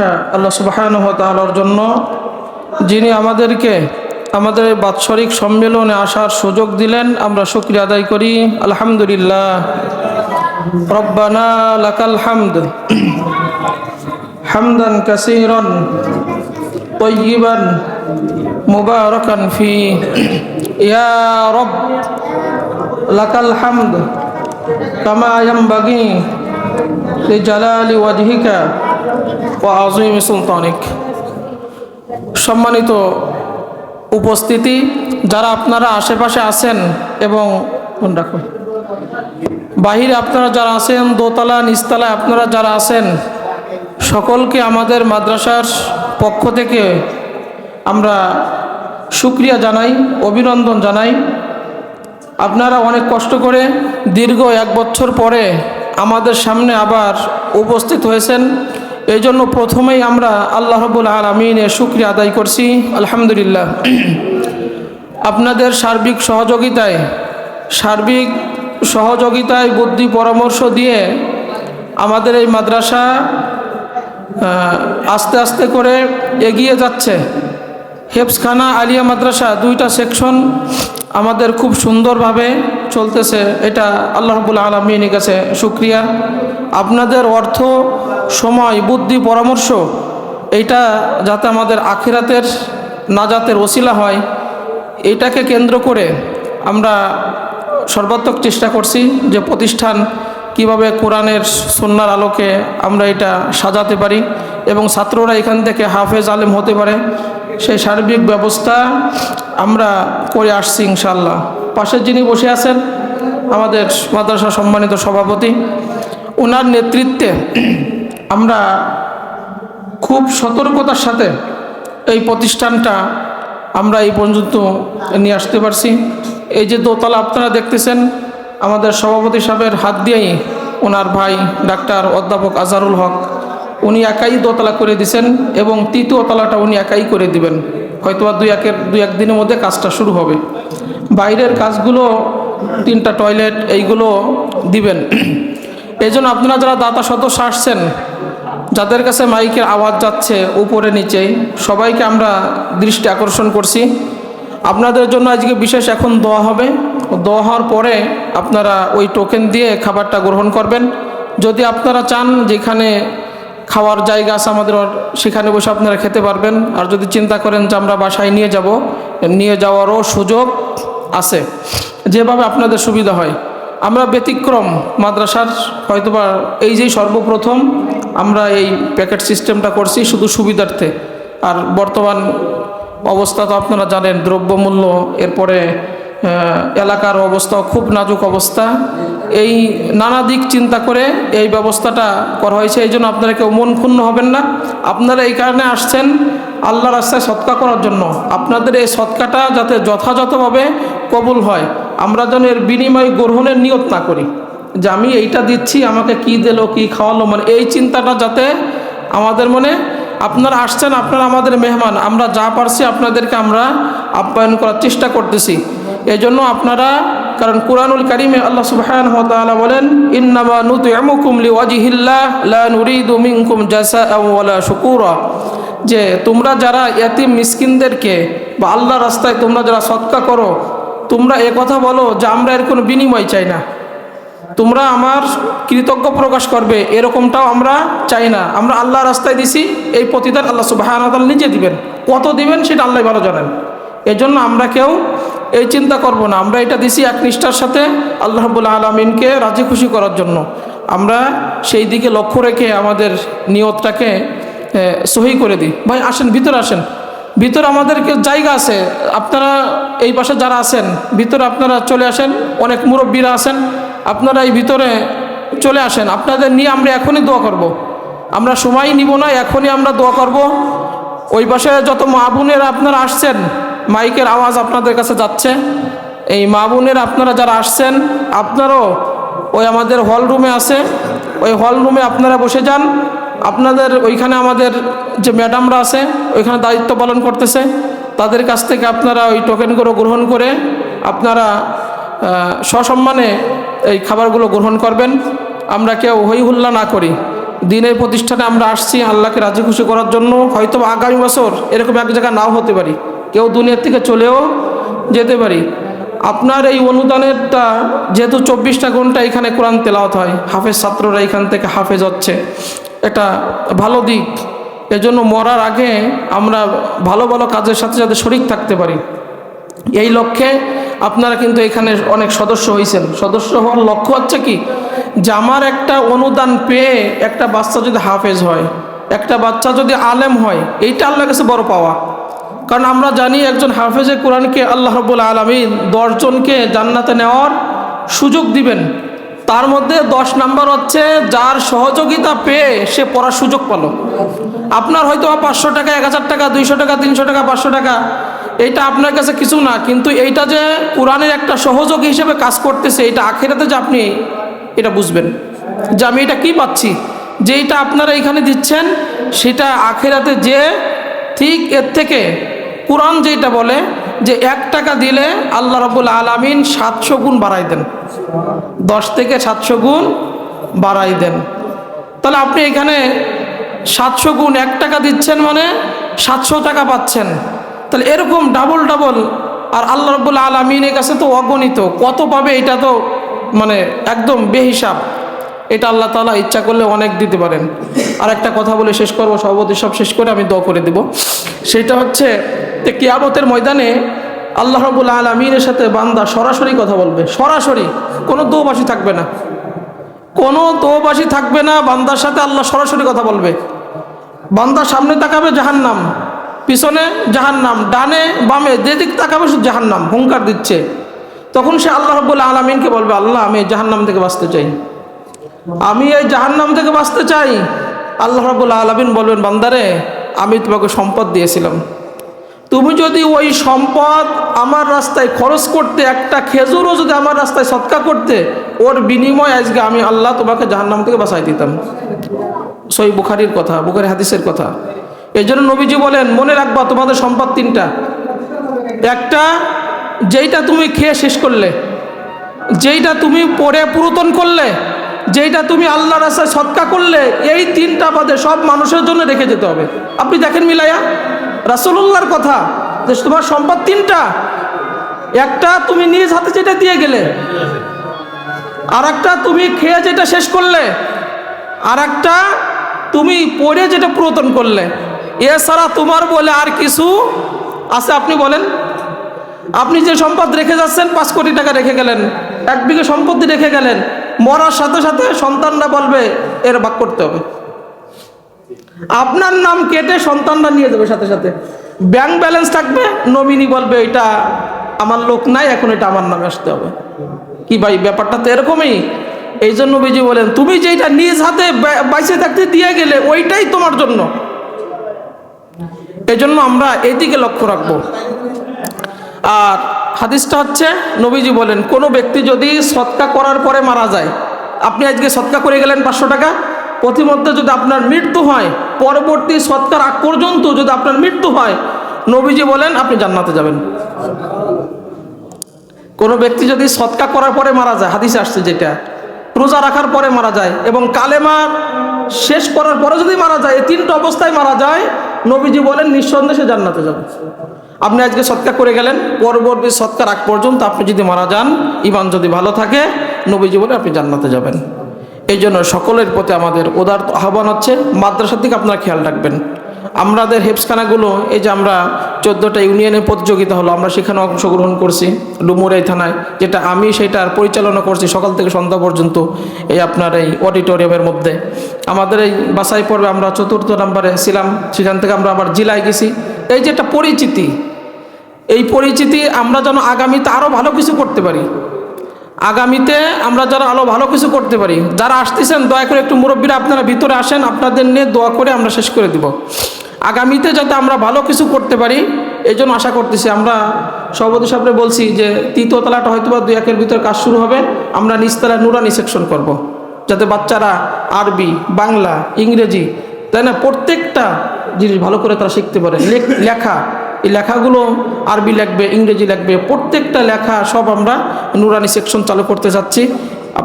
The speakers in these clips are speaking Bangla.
হ্যাঁ আল্লাহ সুবাহানহতালার জন্য, যিনি আমাদেরকে আমাদের বাৎসরিক সম্মেলনে আসার সুযোগ দিলেন, আমরা শুক্রিয়া আদায় করি। আলহামদুলিল্লাহ। রব্বানা লাকাল হামদ, হামদান কাসিরন তৈবান মুবারকান ফি। ইয়া রব, লাকাল হামদ, কামা ইয়ামবাগি লিজালালি ওয়াজহিকা। ও আজিম সুলতানিক। সম্মানিত উপস্থিতি, যারা আপনারা আশেপাশে আছেন এবং রাখো, বাহিরে আপনারা যারা আছেন, দোতলা নিস্তলায় আপনারা যারা আছেন, সকলকে আমাদের মাদ্রাসার পক্ষ থেকে আমরা সুক্রিয়া জানাই, অভিনন্দন জানাই। আপনারা অনেক কষ্ট করে দীর্ঘ এক বছর পরে আমাদের সামনে আবার উপস্থিত হয়েছেন। এই জন্য প্রথমেই আমরা আল্লাহ রবুল আলমিনের সুক্রিয়া আদায় করছি, আলহামদুলিল্লাহ। আপনাদের সার্বিক সহযোগিতায় সার্বিক সহযোগিতায় বুদ্ধি পরামর্শ দিয়ে আমাদের এই মাদ্রাসা আস্তে আস্তে করে এগিয়ে যাচ্ছে। হেফসখানা আলিয়া মাদ্রাসা দুইটা সেকশন আমাদের খুব সুন্দরভাবে চলতেছে, এটা আল্লাহ রবুল আলমিনের কাছে সুক্রিয়া আপনাদের অর্থ, সময়, বুদ্ধি, পরামর্শ, এটা যাতে আমাদের আখিরাতের নাজাতের ওসিলা হয়, এটাকে কেন্দ্র করে আমরা সর্বাত্মক চেষ্টা করছি যে প্রতিষ্ঠান কীভাবে কোরআনের সন্ন্যার আলোকে আমরা এটা সাজাতে পারি এবং ছাত্ররা এখান থেকে হাফেজ আলেম হতে পারে। সেই সার্বিক ব্যবস্থা আমরা করে আসছি ইনশাল্লাহ পাশের যিনি বসে আছেন, আমাদের মাদ্রাসা সম্মানিত সভাপতি ওনার নেতৃত্বে আমরা খুব সতর্কতার সাথে এই প্রতিষ্ঠানটা আমরা এই পর্যন্ত নিয়ে আসতে পারছি। এই যে দোতলা আপনারা দেখতেছেন, আমাদের সভাপতি সাহেবের হাত দিয়েই ওনার ভাই ডাক্তার অধ্যাপক আজারুল হক, উনি একাই দোতলা করে দিছেন এবং তৃতীয় তলাটা উনি একাই করে দিবেন। হয়তোবা দুই একের দুই একদিনের মধ্যে কাজটা শুরু হবে। বাইরের কাজগুলো, তিনটা টয়লেট এইগুলো দিবেন। এই জন্য আপনারা যারা দাতা সদস্য আসছেন, যাদের কাছে মাইকের আওয়াজ যাচ্ছে উপরে নিচে, সবাইকে আমরা দৃষ্টি আকর্ষণ করছি। আপনাদের জন্য আজকে বিশেষ এখন দোয়া হবে। দোয়া হওয়ার পরে আপনারা ওই টোকেন দিয়ে খাবারটা গ্রহণ করবেন। যদি আপনারা চান যেখানে খাওয়ার জায়গা আছে আমাদের সেখানে বসে আপনারা খেতে পারবেন। আর যদি চিন্তা করেন যে আমরা বাসায় নিয়ে যাব, নিয়ে যাওয়ারও সুযোগ আছে, যেভাবে আপনাদের সুবিধা হয়। আমরা ব্যতিক্রম মাদ্রাসার হয়তোবা এই যেই সর্বপ্রথম আমরা এই প্যাকেট সিস্টেমটা করছি শুধু সুবিধার্থে। আর বর্তমান অবস্থা তো আপনারা জানেন, দ্রব্যমূল্য, এরপরে এলাকার অবস্থা, খুব নাজুক অবস্থা। এই নানা দিক চিন্তা করে এই ব্যবস্থাটা করা হয়েছে, এই জন্য আপনারা কেউ মন ক্ষুণ্ণ হবেন না। আপনারা এই কারণে আসছেন আল্লাহ রাস্তায় সৎকা করার জন্য। আপনাদের এই সৎকাটা যাতে যথাযথভাবে কবুল হয়, আমরা যেন এর বিনিময় গ্রহণের নিয়ত না করি। যে আমি এইটা দিচ্ছি, আমাকে কি দিল, কি খাওয়ালো মানে এই চিন্তাটা যাতে আমাদের মনে, আপনারা আসছেন, আপনারা আমাদের মেহমান, আমরা যা পারছি আপনাদেরকে আমরা আপ্যায়ন করার চেষ্টা করতেছি। এই জন্য আপনারা, কারণ কোরআনুল কারিমে আল্লাহ সুবহানাহু ওয়া তাআলা বলেন, ইন্নামা নুতইমুকুম লিওয়াজহিল্লাহ, লা নুরিদু মিনকুম জাযাআন ওয়ালা শুকুরা। যে তোমরা যারা ইয়াতিম মিসকিনদেরকে বা আল্লাহ রাস্তায় তোমরা যারা সৎকা করো, তোমরা এ কথা বলো যে আমরা এর কোনো বিনিময় চাই না। তোমরা আমার কৃতজ্ঞ প্রকাশ করবে, এরকমটাও আমরা চাই না। আমরা আল্লাহ রাস্তায় দিছি, এই প্রতিদান আল্লাহ সুবাহান নিজে দিবেন। কত দিবেন সেটা আল্লাহ ভালো জানেন। এজন্য আমরা কেউ এই চিন্তা করব না। আমরা এটা দিছি এক নিষ্ঠার সাথে আল্লাহ রবুল্লা আলমিনকে রাজি খুশি করার জন্য। আমরা সেই দিকে লক্ষ্য রেখে আমাদের নিয়তটাকে সহি করে দিই। ভাই, আসেন, ভিতরে আসেন। ভিতরে আমাদেরকে জায়গা আছে। আপনারা এই পাশে যারা আছেন, ভিতরে আপনারা চলে আসেন। অনেক মুরব্বীরা আছেন, আপনারা এই ভিতরে চলে আসেন। আপনাদের নিয়ে আমরা এখনই দোয়া করব। আমরা সময় নিব না, এখনই আমরা দোয়া করব। ওই পাশে যত মা বোনেরা আপনারা আসছেন মাইকের আওয়াজ আপনাদের কাছে যাচ্ছে। এই মা বোনের আপনারা যারা আসছেন, আপনারও ওই আমাদের হল রুমে আছে। ওই হল রুমে আপনারা বসে যান। আপনাদের ওইখানে আমাদের যে ম্যাডামরা আছে, ওইখানে দায়িত্ব পালন করতেছে। তাদের কাছ থেকে আপনারা ওই টোকেনগুলো গ্রহণ করে আপনারা সসম্মানে এই খাবারগুলো গ্রহণ করবেন। আমরা কেউ হই হুল্লা না করি। দিনের প্রতিষ্ঠানে আমরা আসছি আল্লাহকে রাজি খুশি করার জন্য। হয়তো আগামী বছর এরকম এক জায়গায় নাও হতে পারি। কেউ দুনিয়ার থেকে চলেও যেতে পারি। আপনার এই অনুদানেরটা যেহেতু চব্বিশটা ঘণ্টা এখানে কোরআন তেলাওয়াত হয়, হাফেজ ছাত্ররা এখান থেকে হাফেজ হচ্ছে। এটা ভালো দিক। এজন্য মরার আগে আমরা ভালো ভালো কাজের সাথে সাথে শরিক থাকতে পারি। এই লক্ষ্যে আপনারা কিন্তু এখানে অনেক সদস্য হয়েছেন সদস্য হওয়ার লক্ষ্য হচ্ছে কি? যে আমার একটা অনুদান পেয়ে একটা বাচ্চা যদি হাফেজ হয়, একটা বাচ্চা যদি আলেম হয়, এইটা আল্লাহর কাছে বড় পাওয়া। কারণ আমরা জানি একজন হাফেজে কোরআনকে আল্লাহ রবুল আলমিন দশজনকে জান্নাতে নেওয়ার সুযোগ দিবেন। তার মধ্যে দশ নাম্বার হচ্ছে, যার সহযোগিতা পেয়ে সে পড়ার সুযোগ পেল। আপনার হয়তো পাঁচশো টাকা, এক হাজার টাকা, দুইশো টাকা, তিনশো টাকা, পাঁচশো টাকা, এইটা আপনার কাছে কিছু না, কিন্তু এইটা যে কোরআনের একটা সহযোগী হিসেবে কাজ করতেছে, এটা আখেরাতে যে আপনি এটা বুঝবেন। যে আমি এটা কি পাচ্ছি? যেইটা আপনারা এখানে দিচ্ছেন, সেটা আখেরাতে যে ঠিক এর থেকে কোরআন যেটা বলে যে এক টাকা দিলে আল্লাহ রবুল আলমিন সাতশো গুণ বাড়াই দেন। দশ থেকে সাতশো গুণ বাড়াই দেন। তাহলে আপনি এখানে সাতশো গুণ এক টাকা দিচ্ছেন মানে সাতশো টাকা পাচ্ছেন। তাহলে এরকম ডাবল ডাবল আর আল্লাহ রবুল্লা আলমিনের কাছে তো অগণিত। কত পাবে এটা তো মানে একদম বেহিসাব। এটা আল্লাহ তালা ইচ্ছা করলে অনেক দিতে পারেন। আর একটা কথা বলে শেষ করব, সভাপতি সব শেষ করে আমি দ করে দেব। সেটা হচ্ছে যে কিয়ামতের ময়দানে আল্লাহ রবুল্লা আলমিনের সাথে বান্দা সরাসরি কথা বলবে। সরাসরি, কোনো দোবাসী থাকবে না। কোনো দোবাসী থাকবে না, বান্দার সাথে আল্লাহ সরাসরি কথা বলবে। বান্দার সামনে তাকাবে জাহান্নাম, পিছনে জাহান্নাম, ডানে বামে, যেদিক তাকাবে শুধু জাহান্নাম, হুঙ্কার দিচ্ছে। তখন সে আল্লাহ রব্বুল আলমিনকে বলবে, আল্লাহ, আমি জাহান্নাম থেকে বাঁচতে চাই। আমি এই জাহান্নাম থেকে বাঁচতে চাই। আল্লাহ রব্বুল আলমিন বলবেন, বান্দারে, আমি তোমাকে সম্পদ দিয়েছিলাম। তুমি যদি ওই সম্পদ আমার রাস্তায় খরচ করতে, একটা খেজুরও যদি আমার রাস্তায় সৎকা করতে, ওর বিনিময় আজকে আমি আল্লাহ তোমাকে জাহান্নাম থেকে বাঁচাই দিতাম। সই বুখারির কথা, বুখারি হাদিসের কথা। এই জন্য নবীজি বলেন, মনে রাখবা তোমাদের সম্পদ তিনটা। একটা, যেইটা তুমি খেয়ে শেষ করলে, যেইটা তুমি পরে পুরাতন করলে যেইটা তুমি আল্লাহ রাস্তায় সৎকা করলে, এই তিনটা বাদে সব মানুষের জন্য রেখে যেতে হবে। আপনি দেখেন মিলাইয়া রাসুল্লাহর কথা, যে তোমার সম্পদ তিনটা। একটা তুমি নিজ হাতে যেটা দিয়ে গেলে আর একটা তুমি খেয়ে যেটা শেষ করলে আর একটা তুমি পড়ে যেটা পুরাতন করলে। এছাড়া তোমার বলে আর কিছু আছে? আপনি বলেন। আপনি যে সম্পদ রেখে যাচ্ছেন, পাঁচ কোটি টাকা রেখে গেলেন, এক বিঘে সম্পত্তি রেখে গেলেন মরার সাথে সাথে সন্তানরা বলবে, এর ভাগ করতে হবে। আপনার নাম কেটে সন্তানরা নিয়ে যাবে সাথে সাথে। ব্যাংক ব্যালেন্স থাকবে নমিনি বলবে, এটা আমার লোক নাই, এখন এটা আমার নামে আসতে হবে। কি ভাই, ব্যাপারটা তো এরকমই। এই জন্য বিজি বলেন, তুমি যেটা নিজ হাতে বাইসে থাকতে দিয়ে গেলে, ওইটাই তোমার জন্য। এই জন্য আমরা এদিকে লক্ষ্য রাখব। আর হাদিসটা হচ্ছে নবীজি বলেন, কোনো ব্যক্তি যদি সৎকা করার পরে মারা যায়, আপনি আজকে সৎকা করে গেলেন পাঁচশো টাকা প্রতিমধ্যে যদি আপনার মৃত্যু হয়, পরবর্তী সৎকার আগ পর্যন্ত যদি আপনার মৃত্যু হয়, নবীজি বলেন, আপনি জান্নাতে যাবেন। কোনো ব্যক্তি যদি সৎকা করার পরে মারা যায়, হাদিসে আসছে যেটা, রোজা রাখার পরে মারা যায় এবং কালেমা শেষ করার পরে যদি মারা যায়, এই তিনটা অবস্থায় মারা যায় নবীজি বলেন, নিঃসন্দেহে জান্নাতে যাবে। আপনি আজকে সৎকার করে গেলেন, পরবর্তী সৎকার আগ পর্যন্ত আপনি যদি মারা যান ইমান যদি ভালো থাকে, নবীজি বলে আপনি জান্নাতে যাবেন। এই জন্য সকলের প্রতি আমাদের উদার আহ্বান হচ্ছে, মাদ্রাসার দিকে আপনারা খেয়াল রাখবেন। আমাদের হেফসখানাগুলো, এই যে আমরা চোদ্দোটা ইউনিয়নের প্রতিযোগিতা হলো, আমরা সেখানে অংশগ্রহণ করছি ডুমুরাই থানায়, যেটা আমি সেটার পরিচালনা করছি সকাল থেকে সন্ধ্যা পর্যন্ত এই আপনার এই অডিটোরিয়ামের মধ্যে। আমাদের এই বাসাই পর্বে আমরা চতুর্থ নম্বরে ছিলাম, সেখান থেকে আমরা আবার জেলায় গেছি। এই যে একটা পরিচিতি, এই পরিচিতি আমরা যেন আগামীতে আরও ভালো কিছু করতে পারি। আগামীতে আমরা যারা আরও ভালো কিছু করতে পারি, যারা আসতেছেন, দয়া করে একটু মুরব্বীরা আপনারা ভিতরে আসেন, আপনাদের নিয়ে দোয়া করে আমরা শেষ করে দিব আগামীতে যাতে আমরা ভালো কিছু করতে পারি, এই জন্য আশা করতেছি, আমরা সভাপতি সাহেবরে বলছি যে তৃতীয় তলাটা হয়তো বা দুই একের ভিতরে কাজ শুরু হবে, আমরা নিচতলায় নুরানি সেকশন করব। যাতে বাচ্চারা আরবি, বাংলা, ইংরেজি, তাই না, প্রত্যেকটা জিনিস ভালো করে তারা শিখতে পারে লেখা এই লেখাগুলো আরবি লেখবে ইংরেজি লেখবে প্রত্যেকটা লেখা সব আমরা নুরানি সেকশন চালু করতে যাচ্ছি।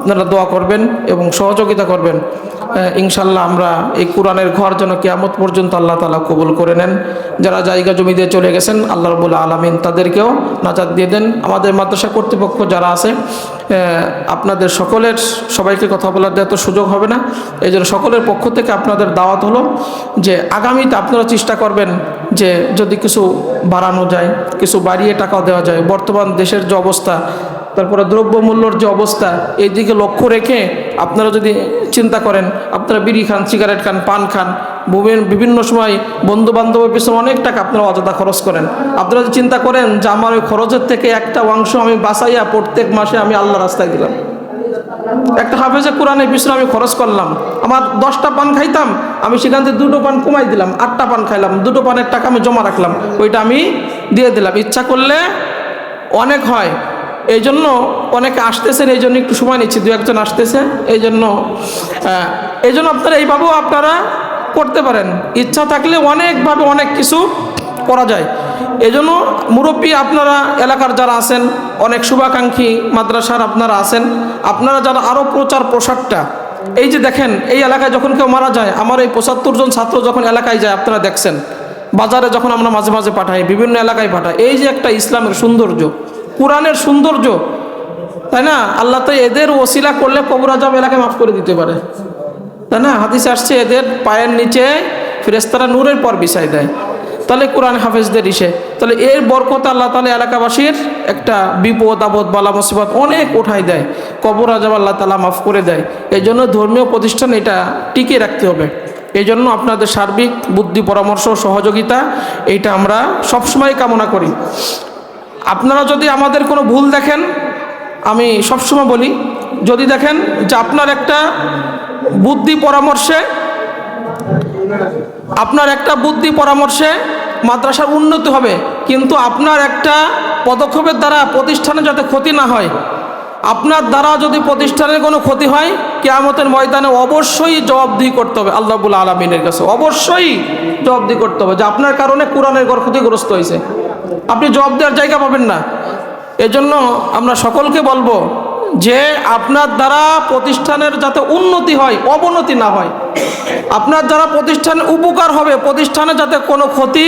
আপনার দোয়া করবেন এবং সহযোগিতা করবেন। ইনশাল্লাহ আমরা এই কোরআনের ঘর যেন কেয়ামত পর্যন্ত আল্লাহ তালা কবুল করে নেন। যারা জায়গা জমি দিয়ে চলে গেছেন, আল্লাহ রবুল্লা আলমিন তাদেরকেও নাজাদ দিয়ে দেন। আমাদের মাদ্রাসা কর্তৃপক্ষ যারা আছে আপনাদের সকলের সবাইকে কথা বলার দেওয়া তো সুযোগ হবে না। এই জন্য সকলের পক্ষ থেকে আপনাদের দাওয়াত হলো যে আগামীতে আপনারা চেষ্টা করবেন যে যদি কিছু বাড়ানো যায়, কিছু বাড়িয়ে টাকা দেওয়া যায়। বর্তমান দেশের যে অবস্থা তারপরে দ্রব্যমূল্যর যে অবস্থা এই দিকে লক্ষ্য রেখে আপনারা যদি চিন্তা করেন, আপনারা বিড়ি খান সিগারেট খান, পান খান, বিভিন্ন- সময় বন্ধু বান্ধবের পিছনে অনেক টাকা আপনারা অযথা খরচ করেন। আপনারা যদি চিন্তা করেন যে আমার ওই খরচের থেকে একটা অংশ আমি বাঁচাইয়া প্রত্যেক মাসে আমি আল্লাহ রাস্তায় দিলাম। একটা হাফেজে কোরআনের পিছনে আমি খরচ করলাম। আমার দশটা পান খাইতাম, আমি সেখান থেকে দুটো পান কমাই দিলাম, আটটা পান খাইলাম, দুটো পানের টাকা আমি জমা রাখলাম, ওইটা আমি দিয়ে দিলাম। ইচ্ছা করলে অনেক হয়। এই জন্য অনেকে আসতেছেন এই জন্য একটু সময় নিচ্ছি, দু একজন আসতেছে এই জন্য এই জন্য আপনারা এইভাবেও আপনারা করতে পারেন। ইচ্ছা থাকলে অনেকভাবে অনেক কিছু করা যায়। এজন্য মুরব্বী আপনারা, এলাকার যারা আছেন, অনেক শুভাকাঙ্ক্ষী মাদ্রাসার আপনারা আছেন, আপনারা যারা আরও প্রচার প্রসারটা, এই যে দেখেন, এই এলাকায় যখন কেউ মারা যায়, আমার এই পঁচাত্তর জন ছাত্র যখন এলাকায় যায়, আপনারা দেখছেন, বাজারে যখন আমরা মাঝে মাঝে পাঠাই, বিভিন্ন এলাকায় পাঠাই, এই যে একটা ইসলামের সৌন্দর্য কোরআনের সৌন্দর্য, তাই না? আল্লাহ তো এদের ওসিলা করলে কবর আজম এলাকায় মাফ করে দিতে পারে। তাই না? হাদিস আসছে, এদের পায়ের নিচে ফেরেস্তারা নূরের পর বিছাই দেয়। তাহলে কোরআন হাফেজদের ইসে। তাহলে এর বরকত আল্লাহ তালা এলাকাবাসীর একটা বিপদ, আপদ, বালা, মুসিবত অনেক উঠাই দেয়। কবর আজব আল্লাহ তালা মাফ করে দেয়। এই জন্য ধর্মীয় প্রতিষ্ঠান এটা টিকিয়ে রাখতে হবে। এই জন্য আপনাদের সার্বিক বুদ্ধি, পরামর্শ, সহযোগিতা এইটা আমরা সবসময় কামনা করি। আপনারা যদি আমাদের কোনো ভুল দেখেন, আমি সবসময় বলি, যদি দেখেন যে আপনার একটা বুদ্ধি পরামর্শে, আপনার একটা বুদ্ধি পরামর্শে মাদ্রাসার উন্নতি হবে, কিন্তু আপনার একটা পদক্ষেপের দ্বারা প্রতিষ্ঠানে যাতে ক্ষতি না হয়, আপনার দ্বারা যদি প্রতিষ্ঠানের কোনো ক্ষতি হয়, কেয়ামতের ময়দানে অবশ্যই জবাবদিহি করতে হবে আল্লাহবুল আলমিনের কাছে। অবশ্যই জবাবদিহি করতে হবে, যে আপনার কারণে কোরআনের ঘর ক্ষতিগ্রস্ত হয়েছে। আপনি জবাব দেওয়ার জায়গা পাবেন না। এজন্য আমরা সকলকে বলব যে আপনার দ্বারা প্রতিষ্ঠানের যাতে উন্নতি হয়, অবনতি না হয়, আপনার দ্বারা প্রতিষ্ঠান উপকার হবে, প্রতিষ্ঠানে যাতে কোনো ক্ষতি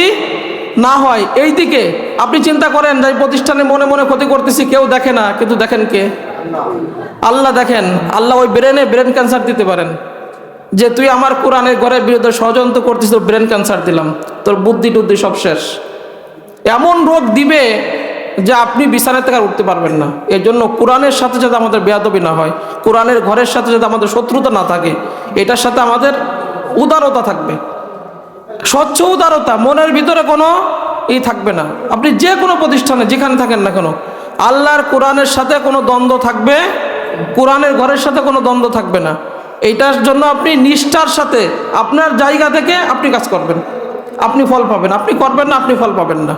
না হয়, এই দিকে আপনি চিন্তা করেন যে প্রতিষ্ঠানে মনে মনে ক্ষতি করতেছি, কেউ দেখে না, কিন্তু দেখেন কে? আল্লাহ দেখেন, আল্লাহ ওই ব্রেনে ব্রেন ক্যান্সার দিতে পারেন। যে তুই আমার কোরআনের ঘরের বিরুদ্ধে ষড়যন্ত্র করতিস তোর ব্রেন ক্যান্সার দিলাম, তোর বুদ্ধি টুদ্ধি সব শেষ। এমন রোগ দিবে যে আপনি বিছানা থেকে উঠতে পারবেন না। এর জন্য কোরআনের সাথে যাতে আমাদের বেয়াদবি না হয়, কোরআনের ঘরের সাথে যাতে আমাদের শত্রুতা না থাকে, এটার সাথে আমাদের উদারতা থাকবে। স্বচ্ছ উদারতা, মনের ভিতরে কোনো ই থাকবে না। আপনি যে কোনো প্রতিষ্ঠানে যেখানে থাকেন না কেন, আল্লাহর কোরআনের সাথে কোনো দ্বন্দ্ব থাকবে, কোরআনের ঘরের সাথে কোনো দ্বন্দ্ব থাকবে না। এইটার জন্য আপনি নিষ্ঠার সাথে আপনার জায়গা থেকে আপনি কাজ করবেন। আপনি ফল পাবেন আপনি করবেন না আপনি ফল পাবেন না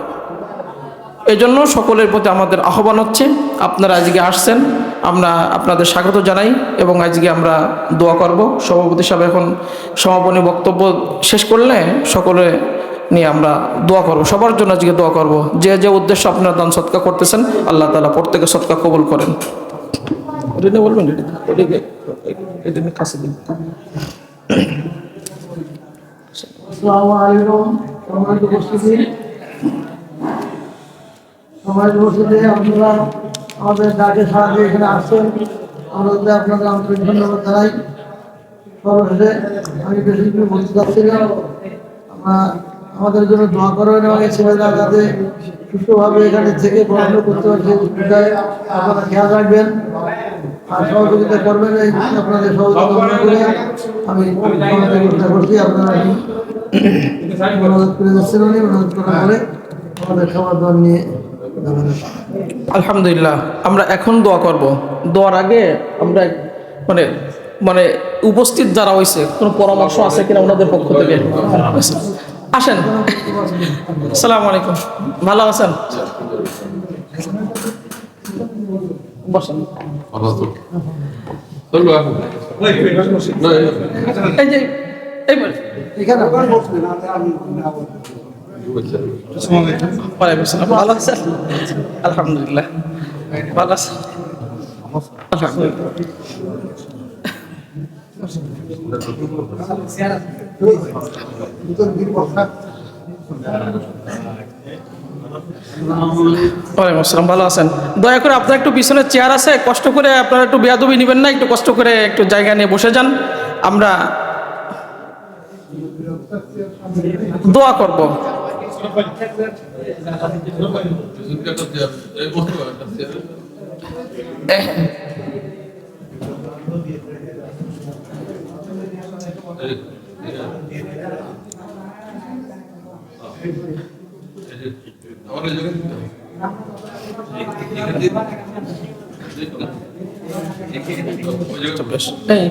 এই জন্য সকলের প্রতি আমাদের আহ্বান হচ্ছে আপনারা আজকে আসছেন আমরা আপনাদের স্বাগত জানাই এবং আজকে আমরা দোয়া করব সভাপতি সাহেব এখন সমাপনী বক্তব্য শেষ করলে সকলে নিয়ে আমরা দোয়া করব সবার জন্য আজকে দোয়া করব যে যে উদ্দেশ্য আপনারা দান সৎকা করতেছেন আল্লাহ তালা প্রত্যেকে সৎকা কবুল করেন বলবেন কাছে দিন। আপনারা আমাদের এখানে আসছেন। সর্বশেষে আমি আমাদের জন্য দোয়া করবেন এবং এই ছেলেরা যাতে সুস্থভাবে এখানে থেকে পড়াশোনা করতে পারে সেই বিষয়ে আপনারা খেয়াল রাখবেন। আর সহযোগিতা করবেন, এই আপনাদের সহযোগিতা আমি করছি, আপনারা আলহামদুলিল্লাহ আমরা এখন দোয়া করব। দোয়ার আগে আমরা মানে মানে উপস্থিত যারা হয়েছে কোনো পরামর্শ আছে কিনা ওনাদের পক্ষ থেকে? আসেন। সালাম আলাইকুম। ভালো আছেন? বসেন। এই যে এখানে ভালো আছেন? আলহামদুলিল্লাহ। ভালো আছেন? ওয়ালাইকুম আসসালাম। ভালো আছেন? দয়া করে আপনার একটু পিছনে চেয়ার আছে কষ্ট করে আপনারা একটু বেয়াদবি নেবেন না একটু কষ্ট করে একটু জায়গা নিয়ে বসে যান। আমরা দোয়া করব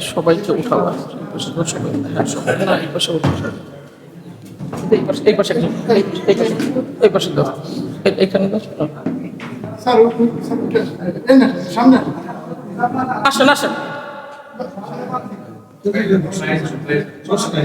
সবাইকে তো সবাই হ্যাঁ সবাই না এই পাশে উঠাও এই পাশে এই পাশে এই এই পাশে এই পাশে দাও। দাও। আসুন। আসেন। আসেন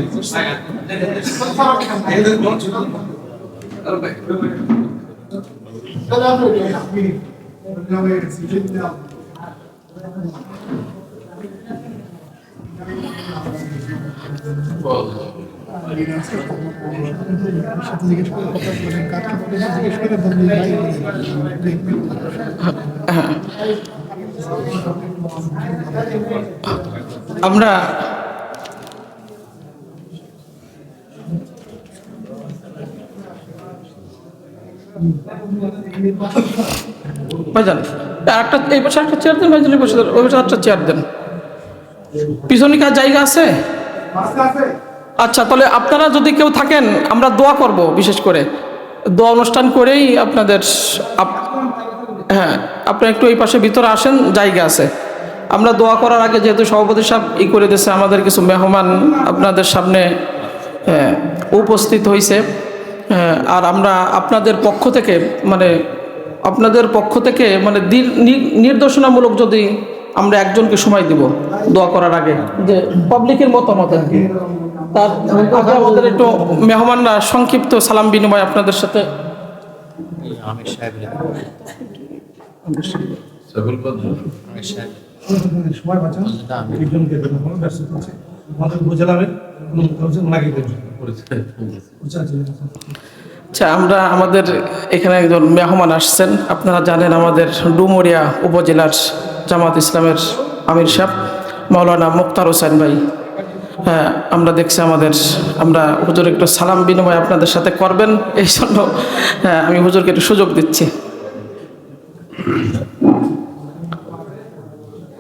আমরা আরেকটা এই পাশে একটা চেয়ার দেন, ভাইজান পাশে ওই পাশে একটা চেয়ার দেন। পিছনে কার জায়গা আছে? আচ্ছা তাহলে আপনারা যদি কেউ থাকেন আমরা দোয়া করব বিশেষ করে। দোয়া অনুষ্ঠান করেই আপনাদের হ্যাঁ আপনি একটু এই পাশে ভিতরে আসেন জায়গা আছে। আমরা দোয়া করার আগে যেহেতু সভাপতি সাহেব ই করে দিয়েছে আমাদের কিছু মেহমান আপনাদের সামনে হ্যাঁ, উপস্থিত হয়েছে হ্যাঁ, আর আমরা আপনাদের পক্ষ থেকে মানে আপনাদের পক্ষ থেকে মানে নির্দেশনামূলক যদি আমরা একজনকে সময় দিব দোয়া করার আগে যে পাবলিকের মতামত আর কি। তার আগে আমাদের একটু মেহমানরা সংক্ষিপ্ত সালাম বিনিময় আপনাদের সাথে। আচ্ছা আমরা আমাদের এখানে একজন মেহমান আসছেন। আপনারা জানেন আমাদের ডুমুরিয়া উপজেলার জামাত ইসলামের আমির সাহেব মাওলানা মুক্তার হোসেন ভাই। আমরা দেখছি আমাদের আমরা হুজুর একটু সালাম বিনিময় আপনাদের সাথে করবেন এই জন্য হ্যাঁ, আমি হুজুরকে একটু সুযোগ দিচ্ছি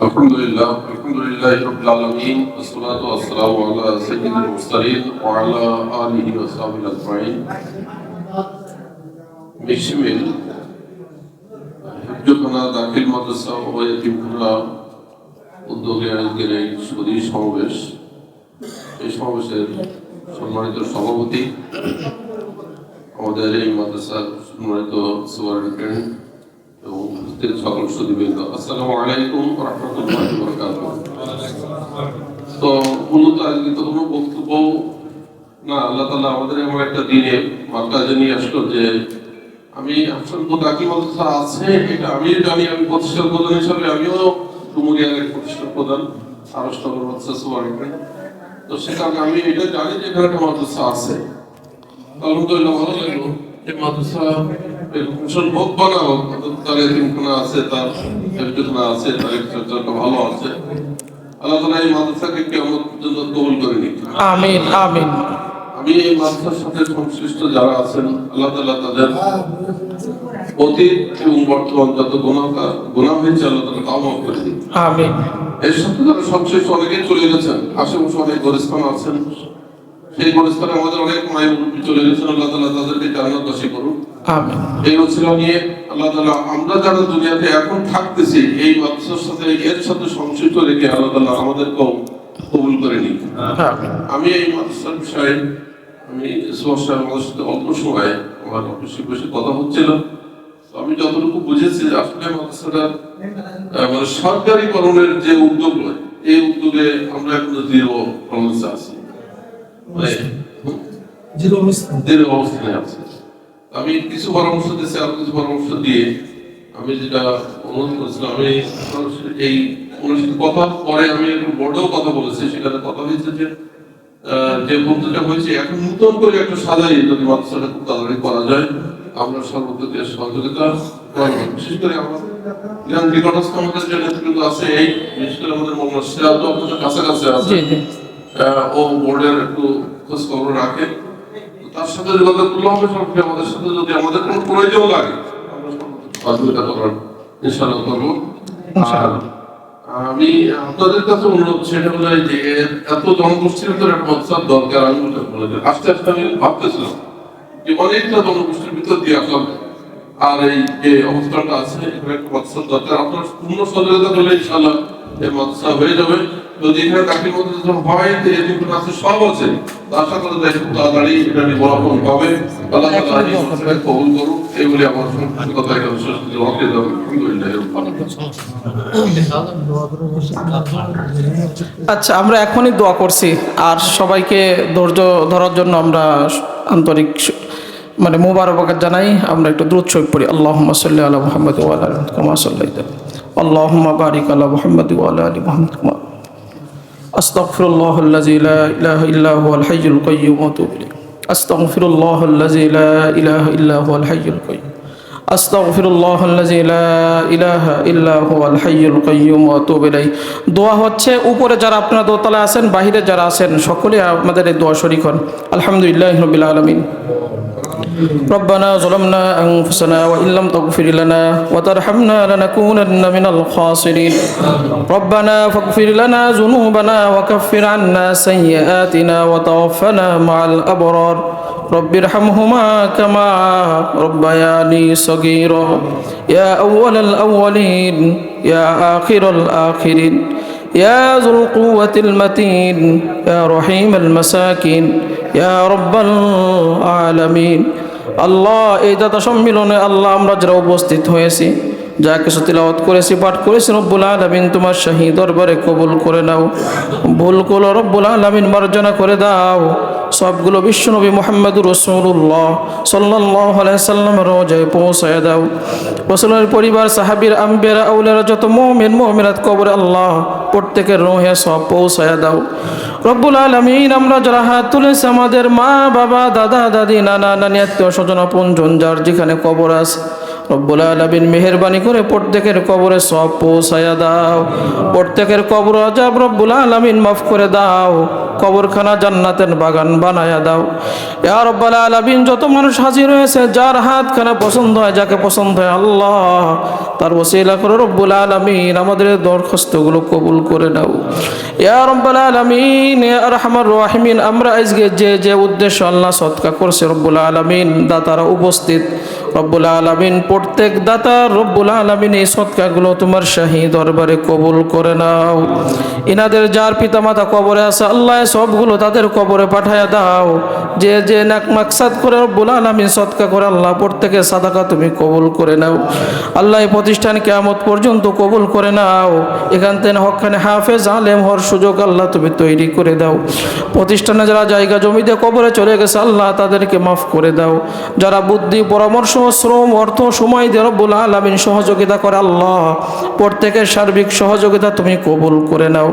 الحمد لله الحمد لله رب العالمين والصلاة والسلام على سيد المرسلين وعلى آله وصحبه أجمعين মিশমিল হিফজখানা দাখিল মাদ্রাসা ও এতিমখানা উদ্যোগে আজকের এই সুদী সমাবেশ এই সমাবেশের সম্মানিত সভাপতি, আমাদের এই মাদ্রাসার সম্মানিত সুপারিনটেন্ডেন্ট এবং উপস্থিত সকল সুদীবৃন্দ আসসালামু আলাইকুম রহমতুল্লাহ বরকাত তো মূলত আজকে তো কোনো বক্তব্য না, আল্লাহ তালা আমাদের এমন একটা দিনে মাদ্রাসে নিয়ে আসলো যে আমি আসল তো কাকি মাদ্রাসা আছে, এটা আমি জানি, আমি প্রতিষ্ঠান প্রধান আমিও সুপারিনটেন্ডেন্ট তো সেখানে আমি এটা জানি যে এখানে একটা মাদ্রাসা আছে। আলহামদুলিল্লাহ ভালো লাগল। যে মাদ্রাসা এরকম বানাও তার এতিমখানা আছে তার হেফজখানা আছে তার চর্চাটা ভালো আছে। আল্লাহ তালা এই মাদ্রাসাকে কেমন পর্যন্ত কবুল করে নিক। আমিন আমিন। আমি এই মাদ্রাসার সাথে সংশ্লিষ্ট যারা আছেন আল্লাহ তালা তাদের অতীত এবং বর্তমান যত গুণাকার গুণা হয়েছে আল্লাহ তালা তাও করে দিন আমিন। এর সাথে যারা সংশ্লিষ্ট অনেকেই চলে গেছেন। আশেপাশে অনেক গরিস্থান আছেন। সেই গরিস্থানে আমাদের অনেক মায়ের চলে গেছেন। আল্লাহ তালা তাদেরকে জান্নাতবাসী করুন। এই রচনা নিয়ে আল্লাহ তালা আমরা যারা দুনিয়াতে এখন থাকতেছি এই মাদ্রাসার সাথে এর সাথে সংশ্লিষ্ট রেখে আল্লাহ তালা আমাদেরকেও কবুল করে নিন। আমি এই মাদ্রাসার বিষয়ে আমি সুভাষ আমাদের সাথে অল্প সময়ে আমার অফিসে বসে কথা হচ্ছিল। আমি যতটুকু বুঝেছি আসলে মাদ্রাসাটা আহ, মানে সরকারিকরণের যে উদ্যোগ এই উদ্যোগে আমরা এখন আছি। মানে জিরো আছে। আমি কিছু পরামর্শ দিয়েছি আর কিছু পরামর্শ দিয়ে আমি যেটা অনুরোধ করেছিলাম আমি এই সাথে কথা পরে আমি বোর্ডেও কথা বলেছি সেখানে কথা হয়েছে যে যে বন্ধুটা হয়েছে এখন নতুন করে একটু সাজাই যদি মাদ্রাসাটা খুব তাড়াতাড়ি করা যায়। আমরা সর্বত্র সহযোগিতা করব। বিশেষ করে নিকটস্থ আমাদের যে নেতৃত্ব আছে এই বিশেষ করে আমাদের সিরাজ তো আপনাদের কাছাকাছি আছে। ও বোর্ডের একটু খোঁজ খবর রাখে। তার সাথে যোগাযোগ করলে হবে সবকে আমাদের সাথে যদি আমাদের কোনো প্রয়োজন লাগে আমরা সহযোগিতা করার ইনশাআল্লাহ করব। আর আমি আপনাদের কাছে অনুরোধ সেটা হলো যে এত জনগোষ্ঠীর ভিতরে একটা দরকার আমি বলে আস্তে আমি ভাবতেছিলাম। যে অনেকটা জনগোষ্ঠীর ভিতর দিয়ে আর এই যে অবস্থাটা আছে, এখানে একটা দরকার। আপনার পূর্ণ সহযোগিতা করলে ইনশাআল্লাহ এই মৎসা হয়ে যাবে। যদি এখানে মধ্যে হয় যে সব আছে। আশা তাড়াতাড়ি এটা নিবরণ হবে আল্লাহ তাআলা কবুল করুক। এগুলি আমার কথা। ওকে দাও। আচ্ছা আমরা এখনই দোয়া করছি। আর সবাইকে ধৈর্য ধরার জন্য আমরা আন্তরিক মানে মুবারকবাদ জানাই আমরা একটু দ্রুত শোক পড়ি আল্লাহ সাল্লি আলা মোহাম্মদ ওয়ালা কামা সাল্লাই আল্লাহ বারিক আলা মোহাম্মদ ওয়ালা আলী মোহাম্মদ কুমার أستغفر الله الذي لا إله إلا هو الحي القيوم وأتوب إليه أستغفر الله الذي لا إله إلا هو الحي القيوم أستغفر الله الذي لا إله إلا هو الحي القيوم وأتوب إليه দোয়া হচ্ছে উপরে যারা আপনারা দোতলা আছেন বাহিরে যারা আছেন সকলে আমাদের এই দোয়া শরিক হন আলহামদুলিল্লাহ রবিল আলমিন ربنا ظلمنا أنفسنا وإن لم تغفر لنا وترحمنا لنكونن من الخاسرين. ربنا فاغفر لنا ذنوبنا وكفر عنا سيئاتنا وتوفنا مع الأبرار. رب ارحمهما كما ربياني صغيرا. يا أول الأولين يا آخر الآخرين. يا ذو القوة المتين يا رحيم المساكين يا رب العالمين. আল্লাহ, এই দাদা সম্মিলনে আল্লাহ, আমরা যারা উপস্থিত হয়েছি, যা কিছু তিলাওয়াত করেছি, পাঠ করেছি, রব্বুল আলমিন, তোমার শাহী দরবারে কবুল করে নাও। ভুল করো রব্বুল আলমিন মার্জনা করে দাও। সবগুলো বিশ্বনবী মোহাম্মদুর রসুল্লাহ সাল্লাহ সাল্লামের রোজায় পৌঁছায় দাও। রসুলের পরিবার, সাহাবির আম্বেরা আউলেরা যত মোমেন মোমেরাত কবর আল্লাহ প্রত্যেকের রোহে সব পৌঁছায় দাও। রব্বুল আলমিন, আমরা যারা হাত তুলেছি, আমাদের মা, বাবা, দাদা, দাদি, নানা, নানি, আত্মীয় স্বজন, আপনজন, যার যেখানে কবর আছে, রব্বুল আলমিন মেহরবানি করে প্রত্যেকের কবরে সব পৌঁছায়া দাও। প্রত্যেকের কবর আজাব রব্বুল আলমিন মাফ করে দাও। কবরখানা জান্নাতের বাগান বানায়া দাও। ইয়া রব্বুল আলমিন, যত মানুষ হাজির হয়েছে, যার হাতখানা পছন্দ হয়, যাকে পছন্দ হয় আল্লাহ, তার ওসিলা করে রব্বুল আলমিন, আমাদের দরখাস্তগুলো কবুল করে নাও। ইয়া রব্বুল আলমিন, ইয়া আরহামার রাহিমিন, আমরা আজকে যে যে উদ্দেশ্য আল্লাহ সৎকা করছে রব্বুল আলমিন, দাতারা উপস্থিত। রব্বুল আলমিন, প্রত্যেক দাতা রব্বুল আলমিন এই সৎকাগুলো তোমার শাহী দরবারে কবুল করে নাও। ইনাদের যার পিতামাতা কবরে আছে, আল্লাহ সবগুলো তাদের কবরে পাঠায় দাও। যে যে নাক মাকসাদ করে রব্বুল আলমিন সৎকা করে আল্লাহ প্রত্যেকের সাদাকা তুমি কবুল করে নাও। আল্লাহ এই প্রতিষ্ঠান কেয়ামত পর্যন্ত কবুল করে নাও। এখান থেকে হকখানে হাফেজ, আলেম হওয়ার সুযোগ আল্লাহ তুমি তৈরি করে দাও। প্রতিষ্ঠানে যারা জায়গা জমিতে কবরে চলে গেছে, আল্লাহ তাদেরকে মাফ করে দাও। যারা বুদ্ধি, পরামর্শ শ্রম, অর্থ, সময় দিয়ে রব্বুল আলমিন সহযোগিতা করে আল্লাহ। প্রত্যেকের সার্বিক সহযোগিতা তুমি কবুল করে নাও।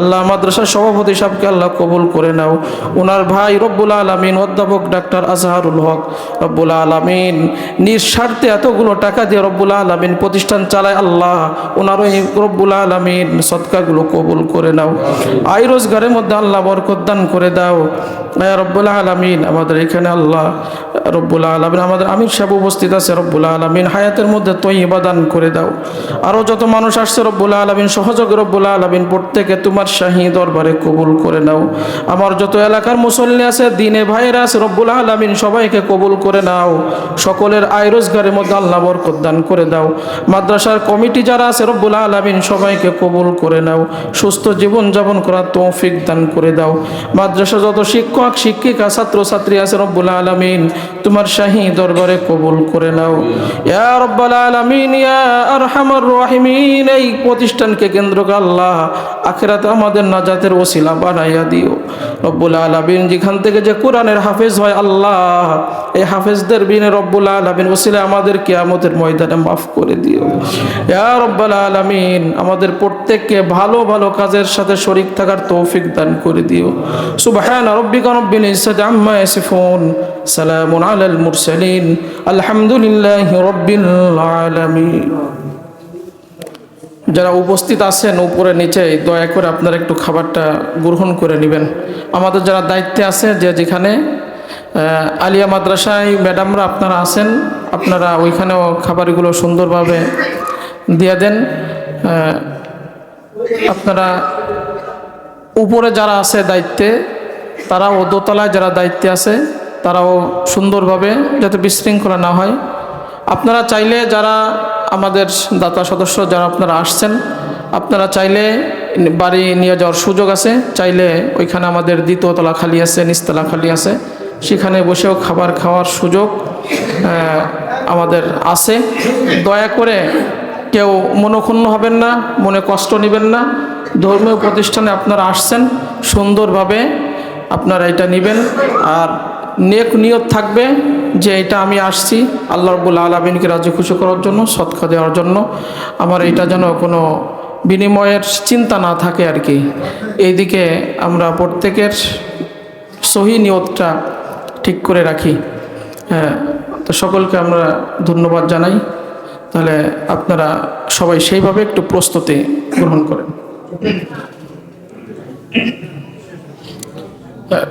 আল্লাহ মাদ্রাসার সভাপতি সাহেবকে আল্লাহ কবুল করে নাও। ওনার ভাই রব্বুল আলমিন অধ্যাপক ডাক্তার আজহারুল হক। রব্বুল আলমিন নিঃস্বার্থে এতগুলো টাকা দিয়ে রব্বুল আলমিন প্রতিষ্ঠান চালায় আল্লাহ। ওনার ওই রব্বুল আলমিন সৎকাগুলো কবুল করে নাও। আয় রোজগারের মধ্যে আল্লাহ বরকত দান করে দাও। রব্বুল আলমিন আমাদের এখানে আল্লাহ রব্বুল আলমিন আমাদের আমির সাহেব উপস্থিত আছে রব্বুল আলমিন, হায়াতের মধ্যে তৈবা দান করে দাও। আরও যত মানুষ আসছে রব্বুল আলমিন, সহযোগ রব্বুল আলমিন, প্রত্যেকে তোমার শাহী দরবারে কবুল করে নাও। আমার যত এলাকার মুসল্লি আছে, দিনে ভাইয়েরা আছে, রব্বুল আলমিন, সবাইকে কবুল করে নাও। সকলের আয় রোজগারের মধ্যে আল্লাহ বরকত দান করে দাও। মাদ্রাসার কমিটি যারা আছে, রব্বুল আলমিন, সবাইকে কবুল করে নাও। সুস্থ জীবন যাপন করার তৌফিক দান করে দাও। মাদ্রাসা যত শিক্ষক, শিক্ষিকা ছাত্র ছাত্রী আছে, রব্বুল আলমিন, তোমার শাহী দরবারে কবুল করে নাও। ইয়া এই প্রতিষ্ঠানকে কেন্দ্র করে আল্লাহ আখেরাতে আমাদের নাজাতের ওসিলা বানাইয়া দিও। রব্বুল আলামিন, যেখান থেকে যে কোরআনের হাফেজ হয়, আল্লাহ এই হাফেজদের বিনে রব্বুল আলমিন ওসিলে আমাদের কিয়ামতের ময়দানে মাফ করে দিও। ইয়া রব্বাল আলমিন, আমাদের প্রত্যেককে ভালো ভালো কাজের সাথে শরিক থাকার তৌফিক দান করে দিও। সুবহান রব্বিকা রব্বিল ইজ্জাতি আম্মা ইয়াসিফুন, সালামুন আলাল মুরসালিন, আলহামদুলিল্লাহি রব্বিল আলামিন। যারা উপস্থিত আছেন উপরে নিচে, দয়া করে আপনারা একটু খাবারটা গ্রহণ করে নেবেন। আমাদের যারা দায়িত্বে আছে, যে যেখানে আলিয়া মাদ্রাসায় ম্যাডামরা আপনারা আছেন, আপনারা ওইখানেও খাবারগুলো সুন্দরভাবে দিয়ে দেন। আপনারা উপরে যারা আছে দায়িত্বে, তারাও দোতলায় যারা দায়িত্বে আছে, তারাও সুন্দরভাবে যাতে বিশৃঙ্খলা না হয়। আপনারা চাইলে যারা আমাদের দাতা সদস্য যারা আপনারা আসছেন, আপনারা চাইলে বাড়ি নিয়ে যাওয়ার সুযোগ আছে, চাইলে ওইখানে আমাদের দ্বিতীয়তলা খালি আছে, নিচতলা খালি আছে। সেখানে বসেও খাবার খাওয়ার সুযোগ আমাদের আছে। দয়া করে কেউ মনক্ষুণ্ণ হবেন না, মনে কষ্ট নেবেন না। ধর্মীয় প্রতিষ্ঠানে আপনারা আসছেন, সুন্দরভাবে আপনারা এটা নেবেন। আর নেক নিয়ত থাকবে যে এটা আমি আসছি, আল্লাহ রবুল আলমিনকে রাজি খুশি করার জন্য, সৎকা দেওয়ার জন্য। আমার এটা যেন কোনো বিনিময়ের চিন্তা না থাকে আর কি। এইদিকে আমরা প্রত্যেকের সহি নিয়তটা ঠিক করে রাখি। হ্যাঁ তো সকলকে আমরা ধন্যবাদ জানাই। তাহলে আপনারা সবাই সেইভাবে একটু প্রস্তুতি গ্রহণ করেন। হ্যাঁ,